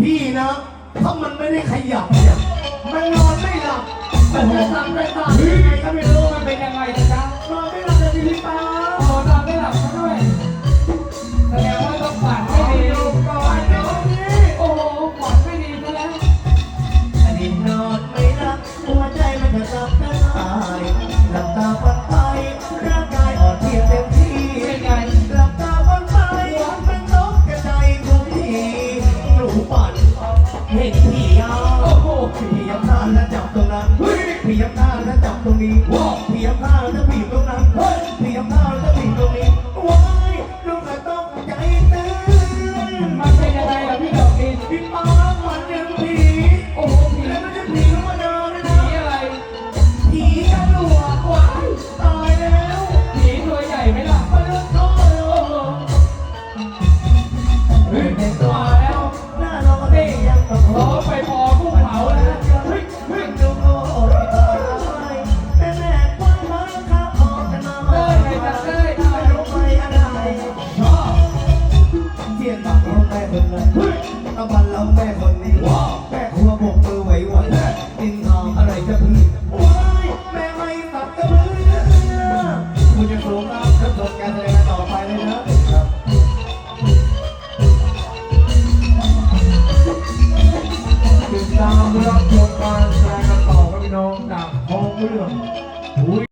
พี่นะ ถ้ามันไม่ได้ขยับเนี่ยมันนอนไม่หลับมันจะสั่งไปสั่งยังไงก็ไม่รู้มันเป็นยังไงนะจ๊ะนอนไม่หลับเลยพี่ป้าโอ้นอนไม่หลับซะด้วยแสดงว่าต้องฝันไม่ดีก่อนเดี๋ยวนี้โอ้โหฝันไม่ดีซะแล้วอดีตนอนไม่หลับหัวใจมันจะสับจะตาย เห็นพี่ยาโอ้โหผียับหน้าแล้วจับตรงนั้นผียับหน้าแล้วจับตรงนี้ผียับหน้า ซ้องโอ้รอไปพอกุ้งเผาเลยนะเฮ้ยเฮ้ยดูโอ้ยตายแต่แม่คว้ามาข้าออกกันมาเอ้ยไปจัดเลยไม่รู้ไปอะไรชอบเทียนปากเราแม่คนนั้นตะบันเราแม่คนนี้แม่หัวบกมือไหวหวดินทองอะไรจะพี่ว้า น้องต่างของเรื่อง